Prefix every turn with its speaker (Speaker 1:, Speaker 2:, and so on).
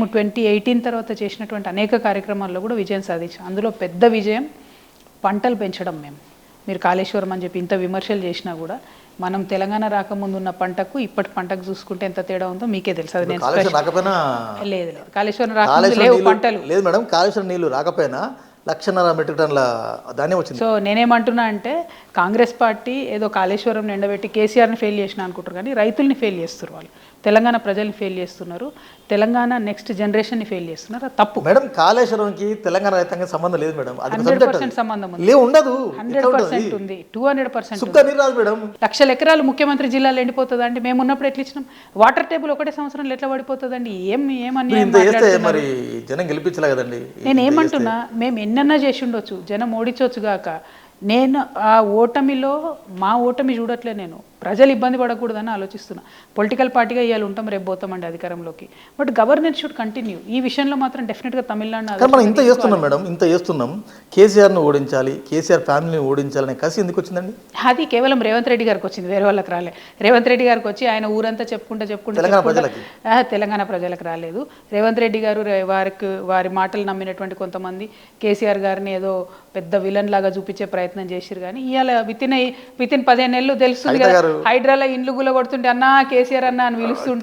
Speaker 1: మేము twenty eighteen తర్వాత చేసినటువంటి అనేక కార్యక్రమాల్లో కూడా విజయం సాధించాం. అందులో పెద్ద విజయం పంటలు పెంచడం మేము మీరు కాళేశ్వరం అని చెప్పి ఇంత విమర్శలు చేసినా కూడా మనం తెలంగాణ రాకముందు ఉన్న పంటకు ఇప్పటి పంటకు చూసుకుంటే ఎంత తేడా ఉందో మీకే తెలుసు. అది నేను లేదు లేదు. కాళేశ్వరం రాకముందు లేవు పంటలు.
Speaker 2: లేదు మేడం కాళేశ్వరం నీళ్ళు రాకపోయినా లక్షన్నర మెట్రిక్ ధాన్యం వచ్చింది.
Speaker 1: సో నేనేమంటున్నా అంటే కాంగ్రెస్ పార్టీ ఏదో కాళేశ్వరం ఎండబెట్టి కేసీఆర్ని ఫెయిల్ చేసిన అనుకుంటారు కానీ రైతుల్ని ఫెయిల్ చేస్తారు వాళ్ళు. తెలంగాణ ప్రజల్ని ఫెయిల్ చేస్తున్నారు. తెలంగాణ నెక్స్ట్ జనరేషన్ని ఫెయిల్ చేస్తున్నారు. తప్పు.
Speaker 2: మేడం కాళేశ్వరంకి తెలంగాణ రైతాంగం సంబంధం లేదు మేడం.
Speaker 1: హండ్రెడ్ పర్సెంట్ సంబంధం ఉంది.
Speaker 2: ఉండదు.
Speaker 1: హండ్రెడ్ పర్సెంట్ ఉంది. Two hundred percent
Speaker 2: madam.
Speaker 1: లక్షల ఎకరాలు ముఖ్యమంత్రి జిల్లాలో ఎండిపోతుందా అండి మేము ఉన్నప్పుడు ఎట్లా ఇచ్చినాం? వాటర్ టేబుల్ ఒకటే సంవత్సరంలో ఎట్లా పడిపోతుందండి? ఏం ఏమని
Speaker 2: మరి జనం గెలిపించలే కదండి.
Speaker 1: నేను ఏమంటున్నా మేము ఎన్నన్నా చేసి ఉండొచ్చు జనం ఓడించవచ్చు గాక నేను ఆ ఓటమిలో మా ఓటమి చూడట్లే నేను. ప్రజలు ఇబ్బంది పడకూడదని ఆలోచిస్తున్నా. పొలిటికల్ పార్టీగా ఇవాళ ఉంటాం రేపు పోతామండి అధికారంలోకి. బట్ గవర్నెన్స్ షుడ్ కంటిన్యూ ఈ విషయంలో మాత్రం డెఫినెట్గా తమిళనాడు
Speaker 2: మనం ఇంత చేస్తున్నాం మేడం ఇంత చేస్తున్నాం. కేసీఆర్ను ఓడించాలి కేసీఆర్ ఫ్యామిలీని ఓడించాలనే కసి ఎందుకు వచ్చిందండి?
Speaker 1: అది కేవలం రేవంత్ రెడ్డి గారికి వచ్చింది వేరే వాళ్ళకి రాలే. రేవంత్ రెడ్డి గారికి వచ్చి ఆయన ఊరంతా చెప్పుకుంటా చెప్పుకుంటా
Speaker 2: తెలంగాణ ప్రజలకి.
Speaker 1: రాలేదు. రేవంత్ రెడ్డి గారు వారికి వారి మాటలు నమ్మినటువంటి కొంతమంది కేసీఆర్ గారిని ఏదో పెద్ద విలన్ లాగా చూపించే ప్రయత్నం చేసిరు కానీ ఇవాళ వితిన్ వితిన్ పదిహేను నెలలు తెలుస్తుంది కదా. హైడ్రాలో ఇండ్లు గుల కొడుతుంటే అన్నా కేసీఆర్ అన్న అని పిలుస్తుంటే